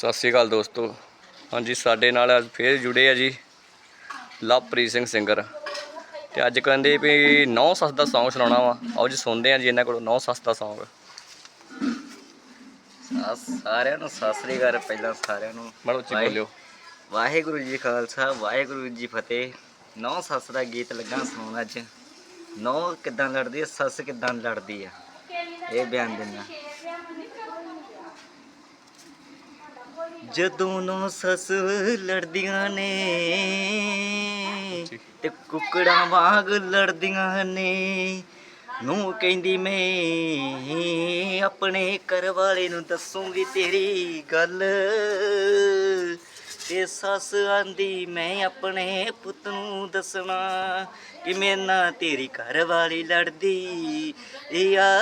ਸਤਿ ਸ਼੍ਰੀ ਅਕਾਲ ਦੋਸਤੋ। ਹਾਂਜੀ ਸਾਡੇ ਨਾਲ ਅੱਜ ਫੇਰ ਜੁੜੇ ਆ ਜੀ ਲਵਪ੍ਰੀਤ ਸਿੰਘ ਸਿੰਗਰ। ਤੇ ਅੱਜ ਕਹਿੰਦੇ ਵੀ ਨੌ ਸੱਸ ਦਾ Song ਸੁਣਾਉਣਾ ਵਾ। ਆਓ ਜੀ ਸੁਣਦੇ ਆ ਜੀ ਇਹਨਾਂ ਕੋਲੋਂ ਨੌ ਸੱਸ ਦਾ Song ਸਾਰਿਆਂ ਨੂੰ ਸਤਿ ਸ੍ਰੀ ਅਕਾਲ। ਪਹਿਲਾਂ ਸਾਰਿਆਂ ਨੂੰ ਬੜਾ ਉੱਚੀ ਬੋਲਿਓ। ਵਾਹਿਗੁਰੂ ਜੀ ਖਾਲਸਾ ਵਾਹਿਗੁਰੂ ਜੀ ਫਤਿਹ। ਨੌ ਸੱਸ ਦਾ ਗੀਤ ਲੱਗਾ ਸੁਣਾਉਣ ਅੱਜ। ਨੌ ਕਿਦਾਂ ਲੜਦੀ ਹੈ ਸੱਸ ਕਿਦਾਂ ਲੜਦੀ ਆ? ਇਹ ਬਿਆਨ ਦਿੰਦਾ। ਜਦੋਂ ਨੌ ਸੱਸ ਲੜਦੀਆਂ ਨੇ ਤੇ ਕੁਕੜਾਂ ਵਾਂਗ ਲੜਦੀਆਂ ਨੇ ਨੂੰ ਕਹਿੰਦੀ ਮੈਂ ਆਪਣੇ ਘਰ ਵਾਲੇ ਨੂੰ ਦੱਸੂਗੀ ਤੇਰੀ ਗੱਲ। ਤੇ ਸੱਸ ਆਂਦੀ ਮੈਂ ਆਪਣੇ ਪੁੱਤ ਨੂੰ ਦੱਸਣਾ ਕਿ ਮੇਰੇ ਨਾਲ ਤੇਰੀ ਘਰ ਵਾਲੀ ਲੜਦੀ। ਆ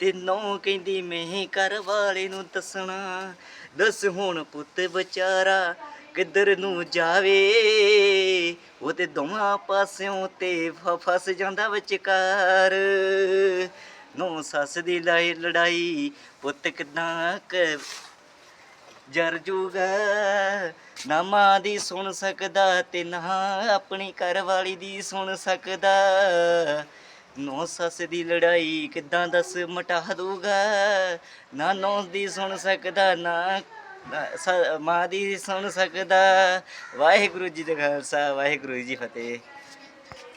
ਤੇ ਨੌ ਕਹਿੰਦੀ ਮੈਂ ਘਰ ਵਾਲੇ ਨੂੰ ਦੱਸਣਾ। ਦੱਸ ਹੁਣ ਪੁੱਤ ਵਿਚਾਰਾ ਕਿੱਧਰ ਨੂੰ ਜਾਵੇ। ਉਹ ਤੇ ਦੋਵਾਂ ਪਾਸਿਓਂ ਤੇ ਫਸ ਜਾਂਦਾ ਵਿਚਕਾਰ। ਨੌ ਸੱਸ ਦੀ ਲਾਈ ਲੜਾਈ ਪੁੱਤ ਕਿਦਾਂ ਕਰ ਜਰ ਜੂਗਾ। ਨਾ ਮਾਂ ਦੀ ਸੁਣ ਸਕਦਾ ਤੇ ਨਾ ਆਪਣੀ ਘਰ ਵਾਲੀ ਦੀ ਸੁਣ ਸਕਦਾ। ਨੌ ਸੱਸ ਦੀ ਲੜਾਈ ਕਿੱਦਾਂ ਦੱਸ ਮਟਾ ਦੂਗਾ ਨਾ ਨੌ ਦੀ ਸੁਣ ਸਕਦਾ, ਨਾ ਮਾਂ ਦੀ ਸੁਣ ਸਕਦਾ। ਵਾਹਿਗੁਰੂ ਜੀ ਦਾ ਖਾਲਸਾ, ਵਾਹਿਗੁਰੂ ਜੀ ਫਤਿਹ।